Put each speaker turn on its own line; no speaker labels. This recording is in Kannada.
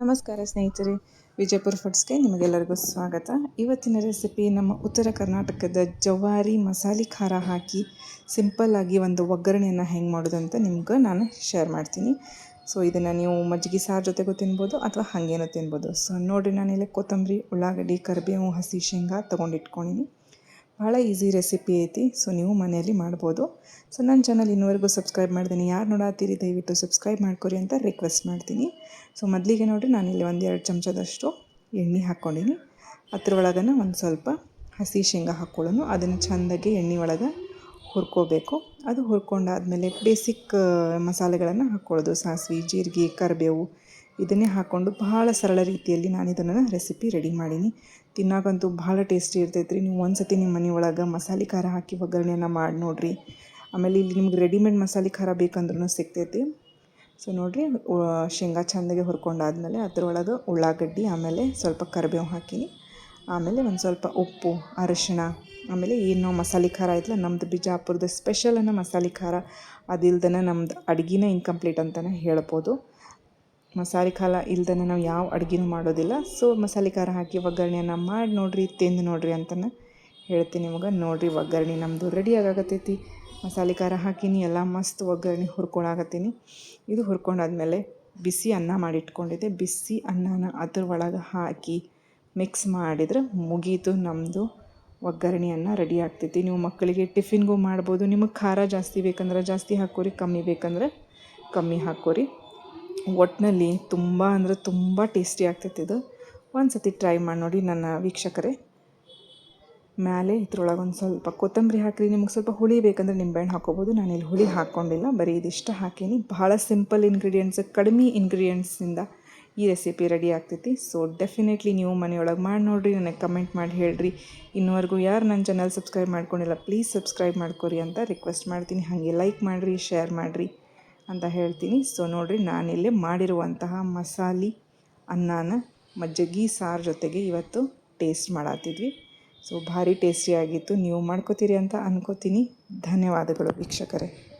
ನಮಸ್ಕಾರ ಸ್ನೇಹಿತರೆ, ವಿಜಯಪುರ ಫುಡ್ಸ್ಗೆ ನಿಮಗೆಲ್ಲರಿಗೂ ಸ್ವಾಗತ. ಇವತ್ತಿನ ರೆಸಿಪಿ ನಮ್ಮ ಉತ್ತರ ಕರ್ನಾಟಕದ ಜವಾರಿ ಮಸಾಲೆ ಖಾರ ಹಾಕಿ ಸಿಂಪಲ್ಲಾಗಿ ಒಂದು ಒಗ್ಗರಣೆಯನ್ನು ಹೆಂಗೆ ಮಾಡೋದು ಅಂತ ನಿಮ್ಗೆ ನಾನು ಶೇರ್ ಮಾಡ್ತೀನಿ. ಸೊ ಇದನ್ನು ನೀವು ಮಜ್ಜಿಗೆ, ಸಾರು ಜೊತೆಗೂ ತಿನ್ಬೋದು ಅಥವಾ ಹಾಗೇನೂ ತಿನ್ಬೋದು. ಸೊ ನೋಡಿರಿ ನಾನಿಲ್ಲಿ ಕೊತ್ತಂಬರಿ, ಉಳ್ಳಾಗಡ್ಡಿ, ಕರಿಬೇವು, ಹಸಿ ಶೇಂಗಾ ತೊಗೊಂಡಿಟ್ಕೊಂಡಿನಿ. ಭಾಳ ಈಸಿ ರೆಸಿಪಿ ಐತಿ. ಸೊ ನೀವು ಮನೆಯಲ್ಲಿ ಮಾಡ್ಬೋದು. ಸೊ ನನ್ನ ಚಾನಲ್ ಇನ್ನುವರೆಗೂ ಸಬ್ಸ್ಕ್ರೈಬ್ ಮಾಡ್ತೀನಿ ಯಾರು ನೋಡಾತೀರಿ ದಯವಿಟ್ಟು ಸಬ್ಸ್ಕ್ರೈಬ್ ಮಾಡ್ಕೊರಿ ಅಂತ ರಿಕ್ವೆಸ್ಟ್ ಮಾಡ್ತೀನಿ. ಸೊ ಮೊದಲಿಗೆ ನೋಡಿರಿ ಒಂದು ಎರಡು ಚಮಚದಷ್ಟು ಎಣ್ಣೆ ಹಾಕ್ಕೊಂಡಿನಿ. ಅದ್ರೊಳಗನ ಒಂದು ಸ್ವಲ್ಪ ಹಸಿ ಶೇಂಗಾ ಹಾಕ್ಕೊಳ್ಳೋನು ಅದನ್ನು ಚೆಂದಾಗಿ ಎಣ್ಣೆ ಒಳಗೆ ಹುರ್ಕೋಬೇಕು. ಅದು ಹುರ್ಕೊಂಡಾದಮೇಲೆ ಬೇಸಿಕ್ ಮಸಾಲೆಗಳನ್ನು ಹಾಕ್ಕೊಳ್ಳೋದು ಸಾಸಿವೆ, ಜೀರಿಗೆ, ಕರಿಬೇವು ಇದನ್ನೇ ಹಾಕ್ಕೊಂಡು ಬಹಳ ಸರಳ ರೀತಿಯಲ್ಲಿ ನಾನು ಇದನ್ನು ರೆಸಿಪಿ ರೆಡಿ ಮಾಡೀನಿ. ತಿನ್ನಾಗಂತೂ ಭಾಳ ಟೇಸ್ಟಿ ಇರ್ತೈತೆ ರೀ ನೀವು ಒಂದು ಸತಿ ನಿಮ್ಮ ಮನೆ ಒಳಗೆ ಮಸಾಲೆ ಖಾರ ಹಾಕಿ ಒಗ್ಗರಣೆಯನ್ನು ಮಾಡಿ ನೋಡಿರಿ. ಆಮೇಲೆ ಇಲ್ಲಿ ನಿಮ್ಗೆ ರೆಡಿಮೇಡ್ ಮಸಾಲೆ ಖಾರ ಬೇಕಂದ್ರೂ ಸಿಗ್ತೈತಿ. ಸೊ ನೋಡಿರಿ ಶೇಂಗಾ ಚೆಂದಾಗೆ ಹುರ್ಕೊಂಡಾದ್ಮೇಲೆ ಅದರೊಳಗೆ ಉಳ್ಳಾಗಡ್ಡಿ, ಆಮೇಲೆ ಸ್ವಲ್ಪ ಕರಿಬೇವು ಹಾಕೀನಿ. ಆಮೇಲೆ ಒಂದು ಸ್ವಲ್ಪ ಉಪ್ಪು, ಅರಿಶಿಣ, ಆಮೇಲೆ ಏನು ಮಸಾಲೆ ಖಾರ ಐತಲ್ಲ ನಮ್ಮದು ಬಿಜಾಪುರದ ಸ್ಪೆಷಲ್ ಅನ್ನೋ ಮಸಾಲೆ ಖಾರ ಅದಿಲ್ದನ ನಮ್ದು ಅಡ್ಗೆನೇ ಇನ್ಕಂಪ್ಲೀಟ್ ಅಂತಲೇ ಹೇಳ್ಬೋದು. ಮಸಾಲೆ ಖಾರ ಇಲ್ದೇ ನಾವು ಯಾವ ಅಡುಗೆನೂ ಮಾಡೋದಿಲ್ಲ. ಸೊ ಮಸಾಲೆ ಖಾರ ಹಾಕಿ ಒಗ್ಗರಣೆಯನ್ನು ಮಾಡಿ ನೋಡಿರಿ, ತಿಂದು ನೋಡಿರಿ ಅಂತಲೇ ಹೇಳ್ತೀನಿ ನಿಮಗೆ. ನೋಡಿರಿ, ಒಗ್ಗರಣೆ ನಮ್ಮದು ರೆಡಿ ಆಗಾಕತ್ತೈತಿ. ಮಸಾಲೆ ಖಾರ ಹಾಕಿನಿ, ಎಲ್ಲ ಮಸ್ತ್ ಒಗ್ಗರಣೆ ಹುರ್ಕೊಳಾಗತ್ತೀನಿ ಇದು ಹುರ್ಕೊಂಡಾದ್ಮೇಲೆ ಬಿಸಿ ಅನ್ನ ಮಾಡಿಟ್ಕೊಂಡಿದ್ದೆ. ಬಿಸಿ ಅನ್ನನ ಅದ್ರ ಒಳಗೆ ಹಾಕಿ ಮಿಕ್ಸ್ ಮಾಡಿದ್ರೆ ಮುಗೀತು ನಮ್ಮದು ಒಗ್ಗರಣೆ ಅನ್ನ ರೆಡಿ ಆಗ್ತೈತಿ. ನೀವು ಮಕ್ಕಳಿಗೆ ಟಿಫಿನ್ಗೂ ಮಾಡ್ಬೋದು. ನಿಮಗೆ ಖಾರ ಜಾಸ್ತಿ ಬೇಕಂದ್ರೆ ಜಾಸ್ತಿ ಹಾಕೋರಿ, ಕಮ್ಮಿ ಬೇಕಂದ್ರೆ ಕಮ್ಮಿ ಹಾಕೋರಿ. ಒಟ್ಟಿನಲ್ಲಿ ತುಂಬ ಅಂದರೆ ತುಂಬ ಟೇಸ್ಟಿ ಆಗ್ತೈತೆ ಇದು. ಒಂದು ಸತಿ ಟ್ರೈ ಮಾಡಿ ನೋಡಿ ನನ್ನ ವೀಕ್ಷಕರೇ. ಮೇಲೆ ಇದ್ರೊಳಗೆ ಒಂದು ಸ್ವಲ್ಪ ಕೊತ್ತಂಬರಿ ಹಾಕಿರಿ. ನಿಮ್ಗೆ ಸ್ವಲ್ಪ ಹುಳಿ ಬೇಕಂದ್ರೆ ನಿಂಬೆಹಣ್ಣು ಹಾಕೋಬೋದು ಇಲ್ಲಿ ಹುಳಿ ಹಾಕ್ಕೊಂಡಿಲ್ಲ. ಬರೀ ಇದಿಷ್ಟು ಹಾಕೀನಿ. ಭಾಳ ಸಿಂಪಲ್ ಇಂಗ್ರೀಡಿಯೆಂಟ್ಸ್ ಕಡಿಮೆ ಇಂಗ್ರೀಡಿಯೆಂಟ್ಸಿಂದ ಈ ರೆಸಿಪಿ ರೆಡಿ ಆಗ್ತೈತಿ. ಸೊ ಡೆಫಿನೆಟ್ಲಿ ನೀವು ಮನೆಯೊಳಗೆ ಮಾಡಿ ನೋಡಿರಿ. ನನಗೆ ಕಮೆಂಟ್ ಮಾಡಿ ಹೇಳ್ರಿ. ಇನ್ನುವರೆಗೂ ಯಾರು ನನ್ನ ಚಾನಲ್ ಸಬ್ಸ್ಕ್ರೈಬ್ ಮಾಡ್ಕೊಂಡಿಲ್ಲ ಪ್ಲೀಸ್ ಸಬ್ಸ್ಕ್ರೈಬ್ ಮಾಡ್ಕೊರಿ ಅಂತ ರಿಕ್ವೆಸ್ಟ್ ಮಾಡ್ತೀನಿ. ಹಾಗೆ ಲೈಕ್ ಮಾಡಿರಿ ಶೇರ್ ಮಾಡಿರಿ. ಅಂತ ಹೇಳ್ತೀನಿ. ಸೊ ನೋಡಿರಿ, ನಾನಿಲ್ಲಿ ಮಾಡಿರುವಂತಹ ಮಸಾಲೆ ಅನ್ನನ ಮಜ್ಜಿಗೆ ಸಾರು ಜೊತೆಗೆ ಇವತ್ತು ಟೇಸ್ಟ್ ಮಾಡತ್ತಿದ್ವಿ ಸೊ ಭಾರಿ ಟೇಸ್ಟಿಯಾಗಿತ್ತು ನೀವು ಮಾಡ್ಕೋತೀರಿ ಅಂತ ಅನ್ಕೋತೀನಿ. ಧನ್ಯವಾದಗಳು ವೀಕ್ಷಕರೇ.